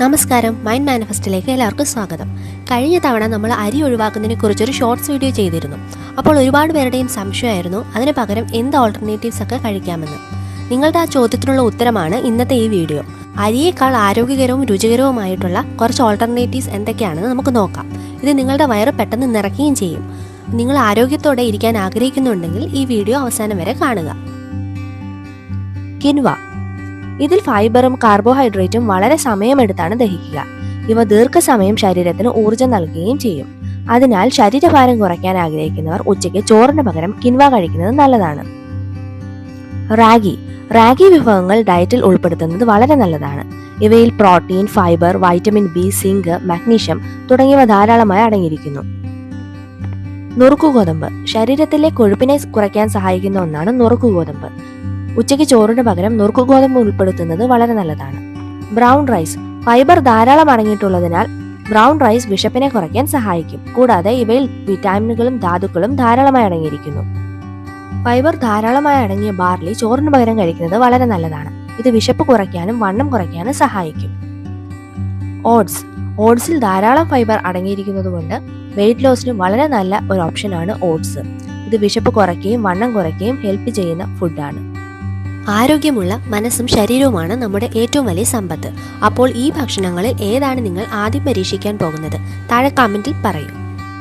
നമസ്കാരം. മൈൻഡ് മാനിഫെസ്റ്റിലേക്ക് എല്ലാവർക്കും സ്വാഗതം. കഴിഞ്ഞ തവണ നമ്മൾ അരി ഒഴിവാക്കുന്നതിനെ കുറിച്ചൊരു ഷോർട്സ് വീഡിയോ ചെയ്തിരുന്നു. അപ്പോൾ ഒരുപാട് പേരുടെയും സംശയമായിരുന്നു അതിന് പകരം എന്ത് ഓൾട്ടർനേറ്റീവ്സ് ഒക്കെ കഴിക്കാമെന്ന്. നിങ്ങളുടെ ആ ചോദ്യത്തിനുള്ള ഉത്തരമാണ് ഇന്നത്തെ ഈ വീഡിയോ. അരിയേക്കാൾ ആരോഗ്യകരവും രുചികരവുമായിട്ടുള്ള കുറച്ച് ഓൾട്ടർനേറ്റീവ്സ് എന്തൊക്കെയാണെന്ന് നമുക്ക് നോക്കാം. ഇത് നിങ്ങളുടെ വയറ് പെട്ടെന്ന് നിറയ്ക്കുകയും ചെയ്യും. നിങ്ങൾ ആരോഗ്യത്തോടെ ഇരിക്കാൻ ആഗ്രഹിക്കുന്നുണ്ടെങ്കിൽ ഈ വീഡിയോ അവസാനം വരെ കാണുക. കിൻവ. ഇതിൽ ഫൈബറും കാർബോഹൈഡ്രേറ്റും വളരെ സമയമെടുത്താണ് ദഹിക്കുക. ഇവ ദീർഘസമയം ശരീരത്തിന് ഊർജം നൽകുകയും ചെയ്യും. അതിനാൽ ശരീരഭാരം കുറയ്ക്കാൻ ആഗ്രഹിക്കുന്നവർ ഉച്ചയ്ക്ക് ചോറിന് പകരം കിൻവ കഴിക്കുന്നത് നല്ലതാണ്. റാഗി. റാഗി വിഭവങ്ങൾ ഡയറ്റിൽ ഉൾപ്പെടുത്തുന്നത് വളരെ നല്ലതാണ്. ഇവയിൽ protein fibre vitamin B zinc magnesium തുടങ്ങിയവ ധാരാളമായി അടങ്ങിയിരിക്കുന്നു. നുറുക്കു ഗോതമ്പ് ശരീരത്തിലെ കൊഴുപ്പിനെ കുറയ്ക്കാൻ സഹായിക്കുന്ന ഒന്നാണ് നുറുക്കുകോതമ്പ് ഉച്ചയ്ക്ക് ചോറിന് പകരം നുറുക്കുകോതമ്പ് ഉൾപ്പെടുത്തുന്നത് വളരെ നല്ലതാണ്. Brown rice. ഫൈബർ ധാരാളം അടങ്ങിയിട്ടുള്ളതിനാൽ ബ്രൗൺ റൈസ് വിശപ്പിനെ കുറയ്ക്കാൻ സഹായിക്കും. കൂടാതെ ഇവയിൽ വിറ്റാമിനുകളും ധാതുക്കളും ധാരാളമായി അടങ്ങിയിരിക്കുന്നു. ഫൈബർ ധാരാളമായി അടങ്ങിയ ബാർലി ചോറിന് പകരം കഴിക്കുന്നത് വളരെ നല്ലതാണ്. ഇത് വിശപ്പ് കുറയ്ക്കാനും വണ്ണം കുറയ്ക്കാനും സഹായിക്കും. ഓട്സ്. ഓട്സിൽ ധാരാളം ഫൈബർ അടങ്ങിയിരിക്കുന്നതുകൊണ്ട് വെയിറ്റ് ലോസിന് വളരെ നല്ല ഒരു ഓപ്ഷനാണ് ഓട്സ്. ഇത് വിശപ്പ് കുറയ്ക്കുകയും വണ്ണം കുറയ്ക്കുകയും ഹെൽപ്പ് ചെയ്യുന്ന ഫുഡാണ്. ആരോഗ്യമുള്ള മനസ്സും ശരീരവുമാണ് നമ്മുടെ ഏറ്റവും വലിയ സമ്പത്ത്. അപ്പോൾ ഈ ഭക്ഷണങ്ങളിൽ ഏതാണ് നിങ്ങൾ ആദ്യം പരീക്ഷിക്കാൻ പോകുന്നത്? താഴെ കമന്റിൽ പറയൂ.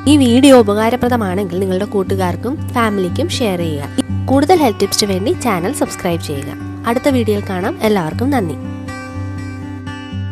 ഈ വീഡിയോ ഉപകാരപ്രദമാണെങ്കിൽ നിങ്ങളുടെ കൂട്ടുകാർക്കും ഫാമിലിക്കും ഷെയർ ചെയ്യുക. കൂടുതൽ ഹെൽത്ത് ടിപ്സിന് വേണ്ടി ചാനൽ സബ്സ്ക്രൈബ് ചെയ്യുക. അടുത്ത വീഡിയോയിൽ കാണാം. എല്ലാവർക്കും നന്ദി.